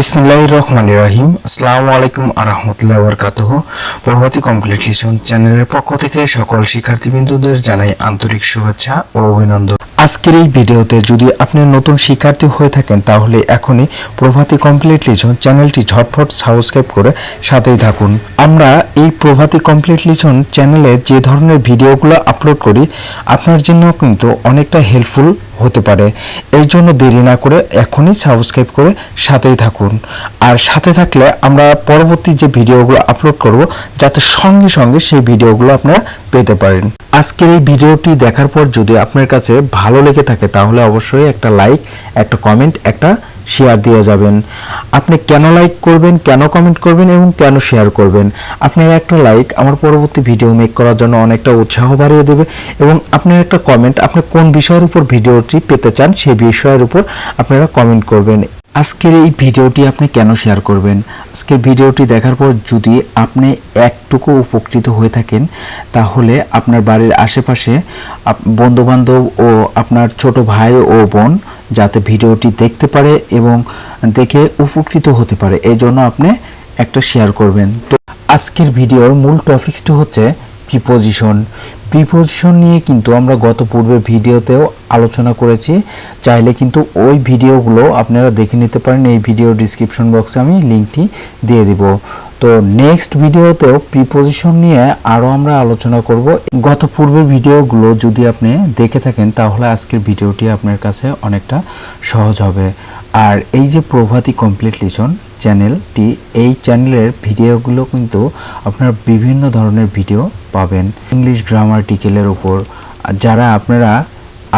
বিসমিল্লাহ রহমান রাহিম। আসসালামু আলাইকুম আরহামতুল্লাহ বরকাতহ। প্রভাতী কমপ্লিটেশন চ্যানেলের পক্ষ থেকে সকল শিক্ষার্থীবৃন্দদের জানাই আন্তরিক শুভেচ্ছা ও অভিনন্দন। আজকের এই ভিডিওতে যদি আপনি নতুন শিক্ষার্থী হয়ে থাকেন, তাহলে এখনই প্রভাতী কমপ্লিট লিজন চ্যানেলটি ঝটফট সাবস্ক্রাইব করে সাথেই থাকুন। আমরা এই প্রভাতী কমপ্লিট লিজন চ্যানেলে যে ধরনের ভিডিওগুলো আপলোড করি, আপনার জন্য কিন্তু অনেকটা হেল্পফুল। হতে পারে। এই জন্য দেরি না করে এখনই সাবস্ক্রাইব করে সাথেই থাকুন। আর সাথে থাকলে আমরা পরবর্তী যে ভিডিওগুলো আপলোড করব, যাতে সঙ্গে সঙ্গে সেই ভিডিওগুলো আপনারা পেতে পারেন। আজকের এই ভিডিওটি দেখার পর যদি আপনার কাছে ভালো লেগে থাকে, তাহলে অবশ্যই একটা লাইক একটা কমেন্ট একটা শেয়ার দিয়ে যাবেন। আপনি কেন লাইক করবেন, কেন কমেন্ট করবেন এবং কেন শেয়ার করবেন? আপনার একটা লাইক আমার পরবর্তী ভিডিও মেক করার জন্য অনেকটা উৎসাহ বাড়িয়ে দেবে এবং আপনার একটা কমেন্ট আপনি কোন বিষয়ের উপর ভিডিওটি পেতে চান সেই বিষয়ের উপর আপনারা কমেন্ট করবেন। আজকের এই ভিডিওটি আপনি কেন শেয়ার করবেন? আজকের ভিডিওটি দেখার পর যদি আপনি একটুকু উপকৃত হয়ে থাকেন, তাহলে আপনার বাড়ির আশেপাশে বন্ধুবান্ধব ও আপনার ছোট ভাই ও বোন যাতে ভিডিওটি দেখতে পারে এবং দেখে উপকৃত হতে পারে। এই জন্য আপনি একটা শেয়ার করবেন। তো আজকের ভিডিওর মূল টপিকসটি হচ্ছে প্রিপোজিশন প্রিপোজিশন নিয়ে কিন্তু আমরা গত পূর্বের ভিডিওতেও আলোচনা করেছি। চাইলে কিন্তু ওই ভিডিওগুলো আপনারা দেখে নিতে পারেন। এই ভিডিও ডিসক্রিপশন বক্সে আমি লিঙ্কটি দিয়ে দিব। তো নেক্সট ভিডিওতেও প্রিপোজিশন নিয়ে আরও আমরা আলোচনা করব। গত পূর্বের ভিডিওগুলো যদি আপনি দেখে থাকেন, তাহলে আজকের ভিডিওটি আপনার কাছে অনেকটা সহজ হবে। আর এই যে প্রভাতী কমপ্লিট লিসন চ্যানেলটি এই চ্যানেলের ভিডিওগুলো কিন্তু আপনার বিভিন্ন ধরনের ভিডিও পাবেন। ইংলিশ গ্রামার্টিকেলের উপর। যারা আপনারা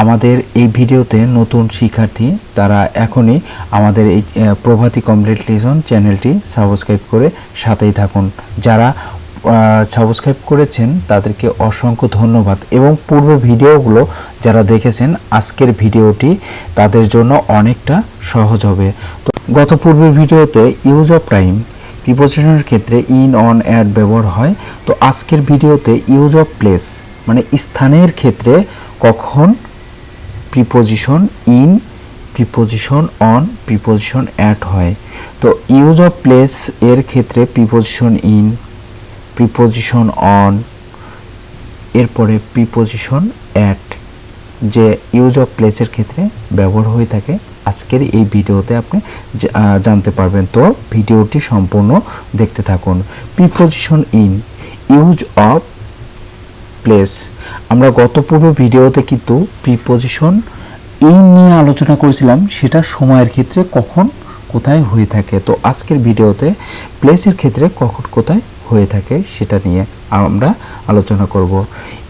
আমাদের এই ভিডিওতে নতুন শিক্ষার্থী, তারা এখনই আমাদের এই প্রভাতী কমপ্লিট লিসন চ্যানেলটি সাবস্ক্রাইব করে সাথেই থাকুন। যারা সাবস্ক্রাইব করেছেন, তাদেরকে অসংখ্য ধন্যবাদ। এবং পূর্ব ভিডিওগুলো যারা দেখেছেন, আজকের ভিডিওটি তাদের জন্য অনেকটা সহজ হবে। তো গত পূর্বের ভিডিওতে ইউজ অফ টাইম প্রিপোজিশনের ক্ষেত্রে ইন অন অ্যাড ব্যবহার হয়। তো আজকের ভিডিওতে ইউজ অফ প্লেস মানে স্থানের ক্ষেত্রে কখন preposition in preposition on preposition at হয়। তো ইউজ অফ প্লেস এর ক্ষেত্রে প্রিপোজিশন ইন প্রিপোজিশন অন এরপরে প্রিপোজিশন অ্যাট যে ইউজ অফ প্লেসের ক্ষেত্রে ব্যবহার হয়ে থাকে। আজকের এই ভিডিওতে আপনি জানতে পারবেন। তো ভিডিওটি সম্পূর্ণ দেখতে থাকুন। Preposition in use of place আমরা গত পূর্ব ভিডিওতে কিন্তু প্রিপোজিশন ইন নিয়ে আলোচনা করেছিলাম। সেটা সময়ের ক্ষেত্রে কখন, কোথায় হয়ে থাকে। তো আজকের ভিডিওতে প্লেসের ক্ষেত্রে কখন, কোথায় হয়ে থাকে সেটা নিয়ে আমরা আলোচনা করব।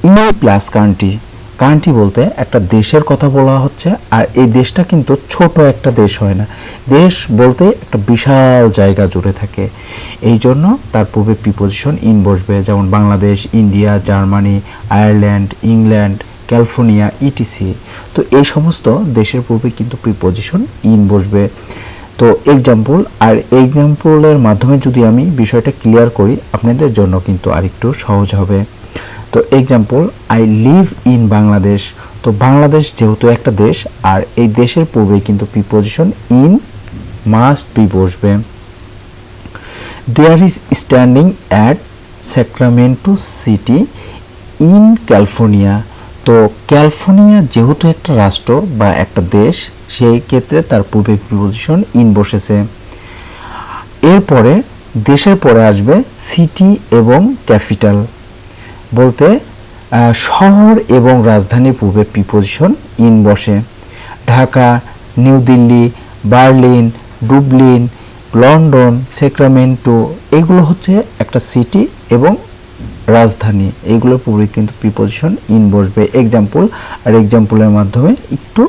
ইন প্লাস কান্ট্রি কান্ট্রি বলতে একটা দেশের কথা বলা হচ্ছে, আর এই দেশটা কিন্তু ছোট একটা দেশ হয় না। দেশ বলতে একটা বিশাল জায়গা জুড়ে থাকে। এই জন্য তার পূর্বে প্রিপোজিশন ইন বসবে, যেমন Bangladesh, India, Germany, Ireland, England, California ETC তো এই সমস্ত দেশের পূর্বে কিন্তু প্রিপোজিশন ইন বসবে। তো এক্সাম্পল আর এক্সাম্পলের মাধ্যমে যদি আমি বিষয়টা ক্লিয়ার করি, আপনাদের জন্য কিন্তু আরেকটু সহজ হবে। তো example I live in Bangladesh তো বাংলাদেশ যেহেতু একটা দেশ, আর এই দেশের পূর্বে কিন্তু প্রিপোজিশন ইন মাস্ট বি বসবে। There is standing at Sacramento city in California তো ক্যালিফোর্নিয়া যেহেতু একটা রাষ্ট্র বা একটা দেশ, সেই ক্ষেত্রে তার পূর্বে প্রিপোজিশন ইন বসেছে। এরপরে দেশের পরে আসবে সিটি এবং ক্যাপিটাল বলতে শহর এবং রাজধানীর পূর্বে প্রিপোজিশন ইন বসে। Dhaka, New Delhi, Berlin, Dublin, London, Sacramento, এগুলো হচ্ছে একটা সিটি এবং রাজধানী। এইগুলোর পূর্বে কিন্তু প্রিপোজিশন ইন বসবে। এক্সাম্পল আর এক্সাম্পলের মাধ্যমে একটু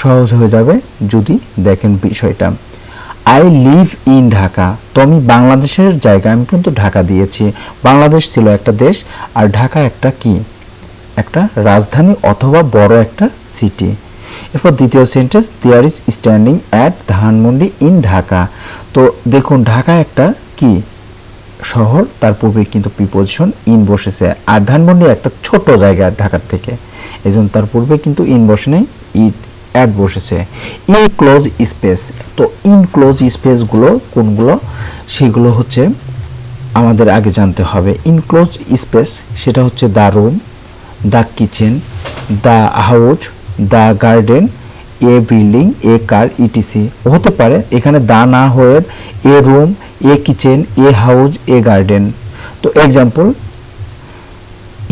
সহজ হয়ে যাবে যদি দেখেন বিষয়টা। আই লিভ ইন ঢাকা তো আমি বাংলাদেশের জায়গায়, আমি কিন্তু ঢাকা দিয়েছি। বাংলাদেশ ছিল একটা দেশ, আর ঢাকা একটা কি? একটা রাজধানী অথবা বড় একটা সিটি এরপর দ্বিতীয় sentence there is standing at Dhanmondi in Dhaka তো দেখুন, ঢাকা একটা কি? শহর, তার পূর্বে কিন্তু প্রিপোজিশন ইন বসেছে। আর ধানমন্ডি একটা ছোট জায়গা ঢাকার থেকে। এই তার পূর্বে কিন্তু ইন বসে নেই ইট অ্যাড বসেছে। ইনক্লোজ স্পেস তো ইনক্লোজ স্পেসগুলো কোনগুলো? সেগুলো হচ্ছে আমাদের আগে জানতে হবে। ইনক্লোজ স্পেস সেটা হচ্ছে the room the kitchen the house the garden a building a car ETC হতে পারে এখানে দা না হয়ে a room a kitchen a house a garden তো example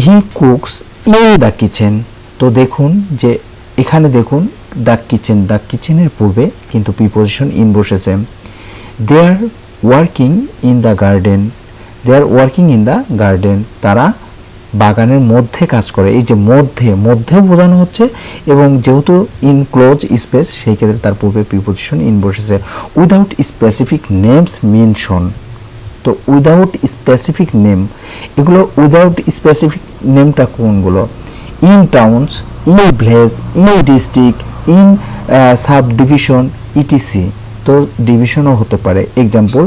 he cooks in the kitchen তো দেখুন যে এখানে দেখুন দ্য কিচেন দ্য কিচেনের পূর্বে কিন্তু প্রিপোজিশন ইন বসেছে। They are working in the garden they are working in the garden তারা বাগানের মধ্যে কাজ করে। এই যে মধ্যে মধ্যে বোঝানো হচ্ছে এবং যেহেতু ইনক্লোজ স্পেস সেই ক্ষেত্রে তার পূর্বে প্রিপোজিশন ইন বসেছে। উইদাউট স্পেসিফিক নেমস মেনশন তো উইদাউট স্পেসিফিক নেম এগুলো উইদাউট স্পেসিফিক নেমটা কোনগুলো? In towns in village in district in subdivision ETC তো ডিভিশনও হতে পারে। এক্সাম্পল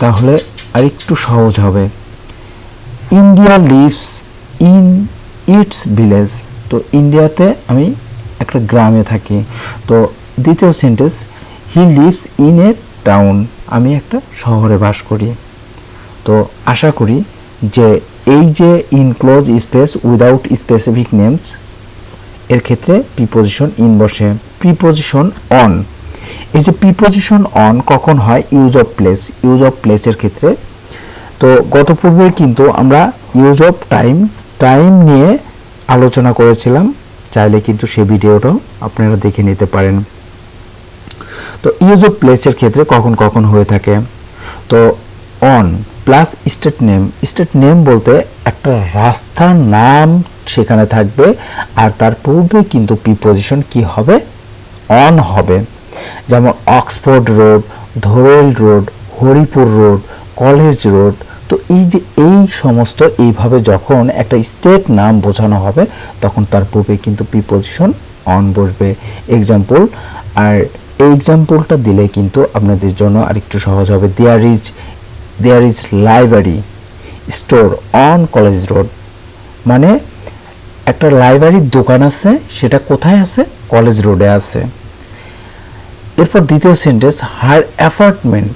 তাহলে আরেকটু সহজ হবে। India lives in its village তো ইন্ডিয়াতে আমি একটা গ্রামে থাকি। তো দ্বিতীয় sentence he lives in a town আমি একটা শহরে বাস করি। তো আশা করি যে এই যে enclose space without specific names এর ক্ষেত্রে প্রিপোজিশন ইন বসে। প্রিপোজিশন অন এই যে প্রিপোজিশন অন কখন হয়? Use of place use of প্লেসের ক্ষেত্রে। তো গত পূর্বে কিন্তু আমরা ইউজ অফ টাইম টাইম নিয়ে আলোচনা করেছিলাম। চাইলে কিন্তু সে ভিডিওটাও আপনারা দেখে নিতে পারেন। তো ইউজ অফ প্লেসের ক্ষেত্রে কখন কখন হয়ে থাকে? তো on plus state name state name বলতে একটা রাস্তার নাম সেখানে থাকবে। আর তার পূর্বে কিন্তু প্রিপোজিশন কি হবে? অন হবে। যেমন Oxford road, Dhorel road, Haripur road, college road. তো এই যে এই সমস্ত এইভাবে যখন একটা স্টেট নাম বোঝানো হবে, তখন তার পূর্বে কিন্তু প্রিপোজিশন অন বসবে। এক্সাম্পল আর এই এক্সাম্পলটা দিলে কিন্তু আপনাদের জন্য আরেকটু সহজ হবে। There is there is library store on college road মানে একটা লাইব্রেরির দোকান আছে, সেটা কোথায় আছে? কলেজ রোডে আছে। এরপর দ্বিতীয় sentence her apartment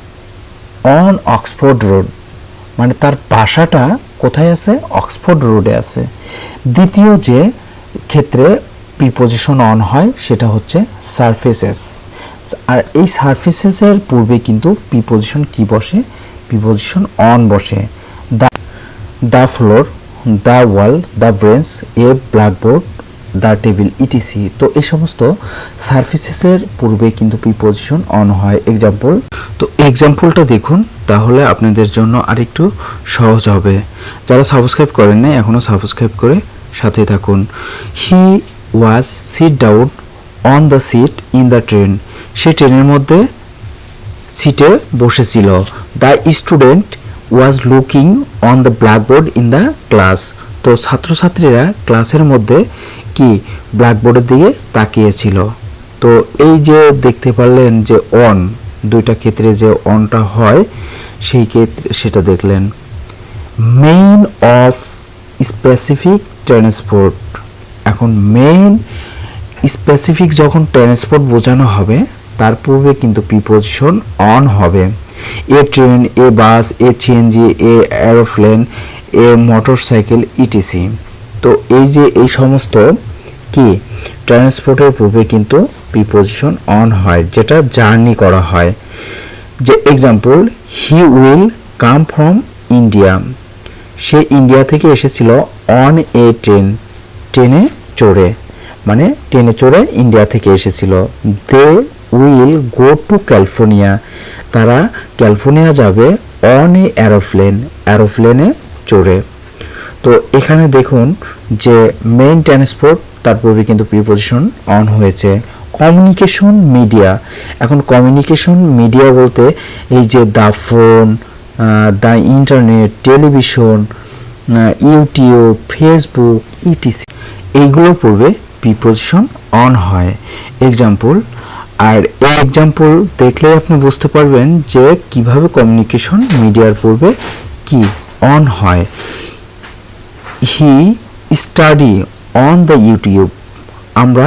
on Oxford road মানে তার বাসাটা কোথায় আছে? অক্সফোর্ড রোডে আছে। দ্বিতীয় যে ক্ষেত্রে প্রিপোজিশন অন হয়, সেটা হচ্ছে সারফেসেস আর এই সারফেসেসের পূর্বে কিন্তু প্রিপোজিশন কি বসে? প্রিপোজিশন অন বসে। The floor the wall the bench, a blackboard the table, ETC. তো এই সমস্ত সার্ফেসেসের পূর্বে কিন্তু প্রিপোজিশন অন হয় এক্সাম্পল। তো এক্সাম্পলটা দেখুন, তাহলে আপনাদের জন্য আরেকটু সহজ হবে। যারা সাবস্ক্রাইব করেন নাই এখনও সাবস্ক্রাইব করে সাথে থাকুন। He was sit down on the seat in the train. সে ট্রেনের মধ্যে সিটে বসেছিল। The student was looking on the blackboard in the class তো ছাত্রছাত্রীরা ক্লাসের মধ্যে কি ব্ল্যাকবোর্ডের দিকে তাকিয়েছিল? তো এই যে দেখতে পারলেন যে অন দুইটা ক্ষেত্রে যে অনটা হয়, সেই ক্ষেত্রে সেটা দেখলেন। মেইন অফ স্পেসিফিক ট্রান্সপোর্ট এখন মেইন স্পেসিফিক যখন ট্রান্সপোর্ট বোঝানো হবে, তার পূর্বে কিন্তু প্রিপোজিশন অন হবে। A train a bus a CNG a aeroplane a motorcycle ETC তো এই যে এই সমস্ত কি? ট্রান্সপোর্টের পূর্বে কিন্তু প্রিপোজিশন অন হয়, যেটা জার্নি করা হয়। যে example he will come from India say India থেকে এসেছিল অন এ ট্রেন ট্রেনে চড়ে। মানে ট্রেনে চড়ে ইন্ডিয়া থেকে এসেছিল। They will go to California তারা ক্যালিফোর্নিয়া যাবে অন এ অ্যারোপ্লেন, অ্যারোপ্লেনে চড়ে। তো এখানে দেখুন যে মেইন ট্রান্সপোর্ট তার পূর্বে কিন্তু প্রিপোজিশন অন হয়েছে। কমিউনিকেশন মিডিয়া এখন কমিউনিকেশন মিডিয়া বলতে এই যে the phone the internet television YouTube Facebook ETC এইগুলোর পূর্বে প্রিপোজিশন অন হয়। এক্সাম্পল আর এই এক্সাম্পল দেখলে আপনি বুঝতে পারবেন যে কীভাবে কমিউনিকেশন মিডিয়ার পূর্বে কি অন হয়। He study on the YouTube আমরা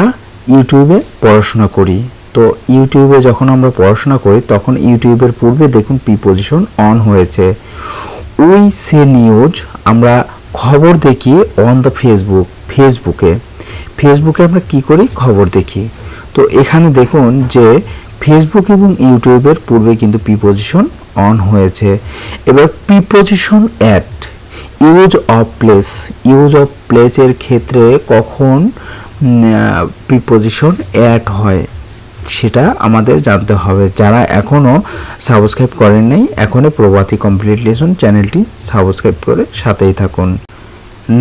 ইউটিউবে পড়াশোনা করি। তো ইউটিউবে যখন আমরা পড়াশোনা করি, তখন ইউটিউবের পূর্বে দেখুন প্রিপোজিশন অন হয়েছে। উই সে নিউজ আমরা খবর দেখি অন দ্য ফেসবুক ফেসবুকে ফেসবুকে আমরা কি করি? খবর দেখি। তো এখানে দেখুন যে ফেসবুক এবং ইউটিউবের পূর্বে কিন্তু প্রিপোজিশন অন হয়েছে। এবার preposition at use of place use of প্লেসের ক্ষেত্রে কখন প্রিপোজিশন অ্যাড হয়, সেটা আমাদের জানতে হবে। যারা এখনও সাবস্ক্রাইব করেন নাই, এখনই প্রভাতী কমপ্লিট লেসন চ্যানেলটি সাবস্ক্রাইব করে সাথেই থাকুন।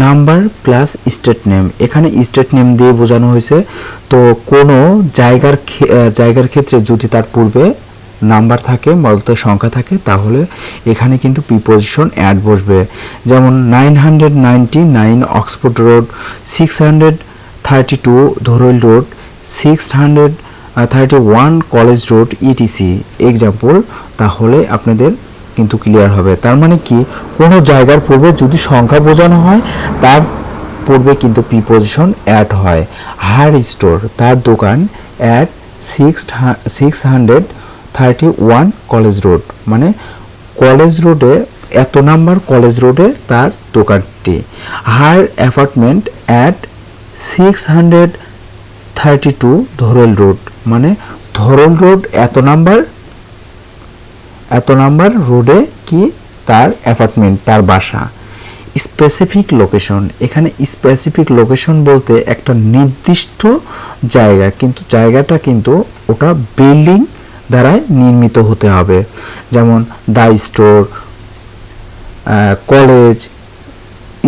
Number plus state name. এখানে স্টেট নেম দিয়ে বোঝানো হয়েছে। তো কোনো জায়গার জায়গার ক্ষেত্রে যদি তার পূর্বে নাম্বার থাকে বলতে সংখ্যা থাকে, তাহলে এখানে কিন্তু প্রিপোজিশন অ্যাড বসবে। যেমন nine hundred ninety nine Oxford road, six hundred thirty two road, six hundred thirty one college road ETC example, তাহলে আপনাদের কিন্তু ক্লিয়ার হবে। তার মানে কি? কোনো জায়গার পূর্বে যদি সংখ্যা বোঝানো হয়, তার পূর্বে কিন্তু প্রিপোজিশন অ্যাড হয়। হার স্টোর তার দোকান at six six hundred thirty one college road মানে কলেজ রোডে এত নাম্বার কলেজ রোডে তার দোকানটি। Her apartment at six hundred thirty two Dhoral road মানে ধরল রোড এত নাম্বার এত নাম্বার রোডে কি? তার অ্যাপার্টমেন্ট তার বাসা। স্পেসিফিক লোকেশন এখানে স্পেসিফিক লোকেশন বলতে একটা নির্দিষ্ট জায়গা, কিন্তু জায়গাটা কিন্তু ওটা বিল্ডিং দ্বারাই নির্মিত হতে হবে। যেমন the store college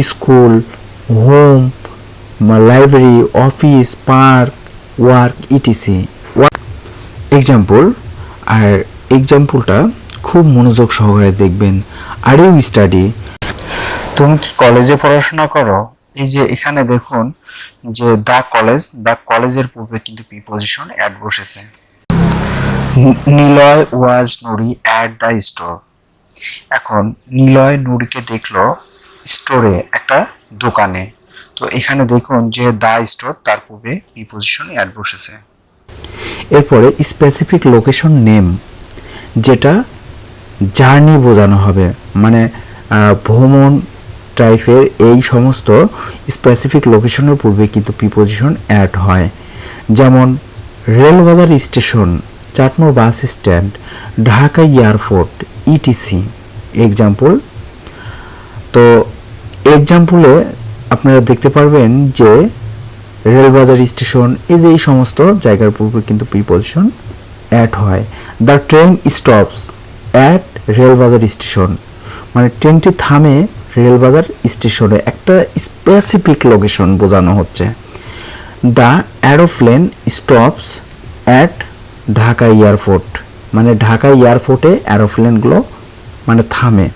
school home library office park work ETC example আর এক্সাম্পলটা খুব মনোযোগ সহকারে দেখবেন। আর ইউ স্টাডি তুমি কি কলেজে পড়াশোনা করো? এই যে এখানে দেখুন যে দা কলেজ দা কলেজের পূর্বে কিন্তু প্রিপোজিশন অ্যাড বসেছে। Niloy was Nuri at the store এখন নিলয় নুরিকে দেখল স্টোরে একটা দোকানে। তো এখানে দেখুন যে দা স্টোর তার পূর্বে প্রিপোজিশন অ্যাড বসেছে। এরপরে স্পেসিফিক লোকেশন নেম যেটা জার্নি বোঝানো হবে। মানে ভ্রমণ টাইপের এই সমস্ত স্পেসিফিক লোকেশনের পূর্বে কিন্তু প্রিপোজিশন অ্যাড হয়। যেমন Relbazar station Chatmohar bus stand, Dhaka airport ETC example তো এক্সাম্পলে আপনারা দেখতে পারবেন যে রেলবাজার স্টেশন এই যে এই সমস্ত জায়গার পূর্বে কিন্তু প্রিপোজিশন অ্যাড হয়। The train stops at Relbazar station মানে ট্রেনটি থামে রেলবাজার স্টেশনে একটা স্পেসিফিক লোকেশন বোঝানো হচ্ছে। The aeroplane stops at Dhaka airport মানে ঢাকা এয়ারপোর্টে অ্যারোপ্লেনগুলো মানে থামে।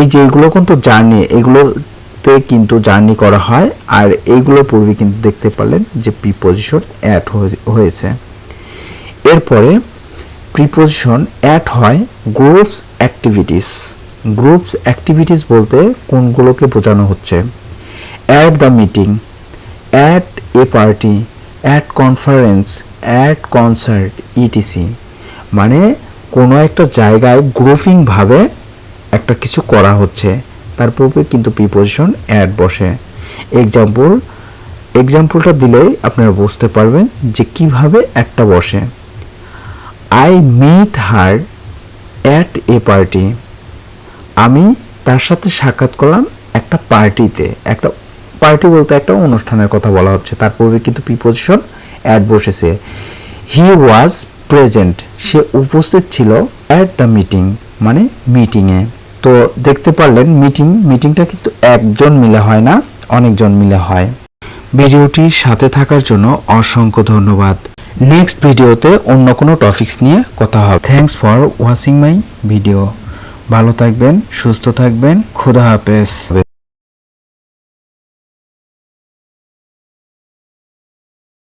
এই যে এইগুলো কিন্তু জার্নি এগুলোতে কিন্তু জার্নি করা হয়। আর এইগুলোর পূর্বে কিন্তু দেখতে পারলেন যে প্রিপোজিশন অ্যাড হয়েছে। এরপরে প্রিপোজিশন অ্যাড হয় গ্রুপস অ্যাক্টিভিটিস গ্রুপস অ্যাক্টিভিটিস বলতে কোনগুলোকে বোঝানো হচ্ছে? At the meeting at a party at conference at concert ETC মানে কোনো একটা জায়গায় গ্রুপিংভাবে একটা কিছু করা হচ্ছে। তার পূর্বে কিন্তু প্রিপোজিশন অ্যাড বসে। এক্সাম্পল এক্সাম্পলটা দিলেই আপনারা বুঝতে পারবেন যে কীভাবে একটা বসে। I meet her at a party আমি তার সাথে সাক্ষাৎ করলাম একটা পার্টিতে। একটা পার্টি বলতে একটা অনুষ্ঠানের কথা বলা হচ্ছে। তার পূর্বে কিন্তু প্রিপোজিশন অ্যাড বসেছে। হি ওয়াজ প্রেজেন্ট সে উপস্থিত ছিল অ্যাট দ্য মিটিং মানে মিটিংয়ে তো দেখতে পারলেন মিটিং মিটিংটা কিন্তু একজন মিলে হয় না, অনেকজন মিলে হয়। ভিডিওটির সাথে থাকার জন্য অসংখ্য ধন্যবাদ। নেক্সট ভিডিওতে অন্য কোনো টপিকস নিয়ে কথা হবে। Thanks for watching my video ভালো থাকবেন, সুস্থ থাকবেন, খুদা হাফেজ।